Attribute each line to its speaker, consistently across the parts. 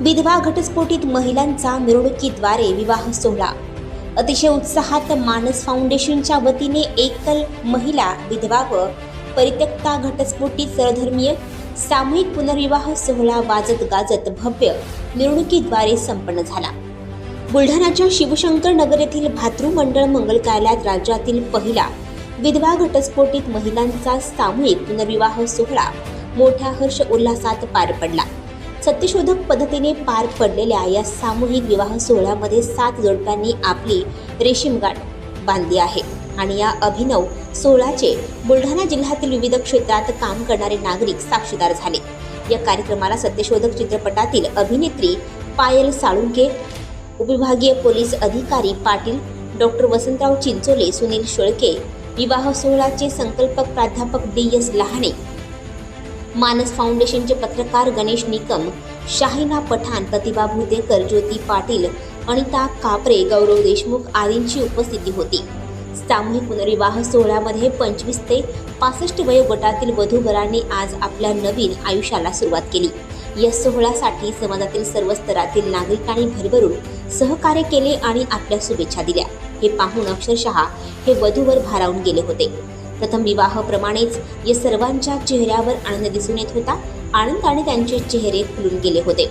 Speaker 1: विधवा घटस्फोटीत महिलांचा मिरवणुकीद्वारे विवाह सोहळा. अतिशय उत्साहात मानस फाउंडेशनच्या वतीने एकल महिला विधवा व परित्यक्ता घटस्फोटीत सरधर्मीय सामूहिक पुनर्विवाह सोहळा वाजत गाजत भव्य मिरवणुकीद्वारे संपन्न झाला. बुलढाण्याच्या शिवशंकर नगर येथील भातृमंडळ मंगल कार्यालयात राज्यातील पहिला विधवा घटस्फोटीत महिलांचा सामूहिक पुनर्विवाह सोहळा मोठ्या हर्ष उल्हासात पार पडला. सत्यशोधक पद्धतीने पार पडलेल्या या सामूहिक विवाह सोहळ्यामध्ये सात जोडप्यांनी आपली रेशीमगाठ बांधली आहे. आणि या अभिनव सोहळ्याचे बुलढाणा जिल्ह्यातील विविध क्षेत्रात काम करणारे नागरिक साक्षीदार झाले. या कार्यक्रमाला सत्यशोधक चित्रपटातील अभिनेत्री पायल साळुंके उपविभागीय पोलीस अधिकारी पाटील डॉक्टर वसंतराव चिंचोले सुनील शेळके विवाह सोहळ्याचे संकल्पक प्राध्यापक डी एस लहाणे मानस फाउंडेशनचे पत्रकार गणेश निकम शाहिना पठाण प्रतिभा भुतेकर ज्योती पाटील अनिता कापरे गौरव देशमुख आदींची उपस्थिती होती. सामूहिक पुनर्विवाह सोहळ्यामध्ये पंचवीस ते पासष्ट वयोगटातील वधूवरांनी आज आपल्या नवीन आयुष्याला सुरुवात केली. या सोहळ्यासाठी समाजातील सर्व स्तरातील नागरिकांनी भरभरून सहकार्य केले आणि आपल्या शुभेच्छा दिल्या. हे पाहून अक्षरशः हे वधूवर भारावून गेले होते. प्रथम विवाहाप्रमाणेच या सर्वांच्या चेहऱ्यावर आनंद दिसून येत होता. आनंदाने त्यांचे चेहरे फुलून गेले होते.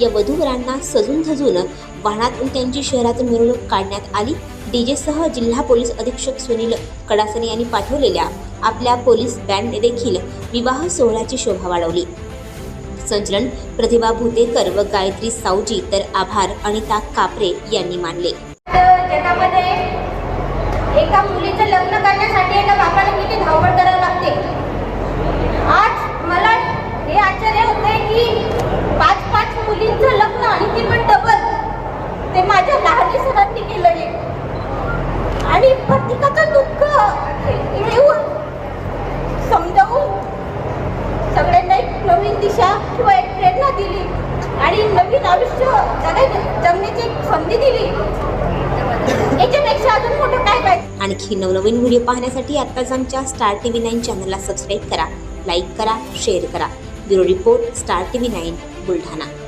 Speaker 1: या वधूवरांना सजून धजून वाहनातून त्यांची शहरातून मिरवणूक काढण्यात आली. डीजेसह जिल्हा पोलीस अधीक्षक सुनील कडासने यांनी पाठवलेल्या आपल्या पोलीस बँडने देखील विवाह सोहळ्याची शोभा वाढवली. संचलन प्रतिभा भुतेकर व गायत्री सावजी तर आभार अनिता कापरे यांनी मानले.
Speaker 2: जगामध्ये एका मुलीचं लग्न करण्यासाठी एका ते माझ्या लहानी सरांनी केलंय. आणि प्रत्येकाचं दुःख येऊन समजावून सगळ्यांना एक नवीन दिशा किंवा एक प्रेरणा दिली आणि नवीन आयुष्य जगायचं जगण्याची एक संधी दिली. याच्यापेक्षा अजून मोठं काय पाहिजे?
Speaker 1: आणखी नवनवीन व्हिडिओ पाहण्यासाठी आत्ताच आमच्या स्टार टी व्ही नाईन चॅनलला सबस्क्राईब करा लाईक करा शेअर करा. Bureau report star TV nine Buldhana.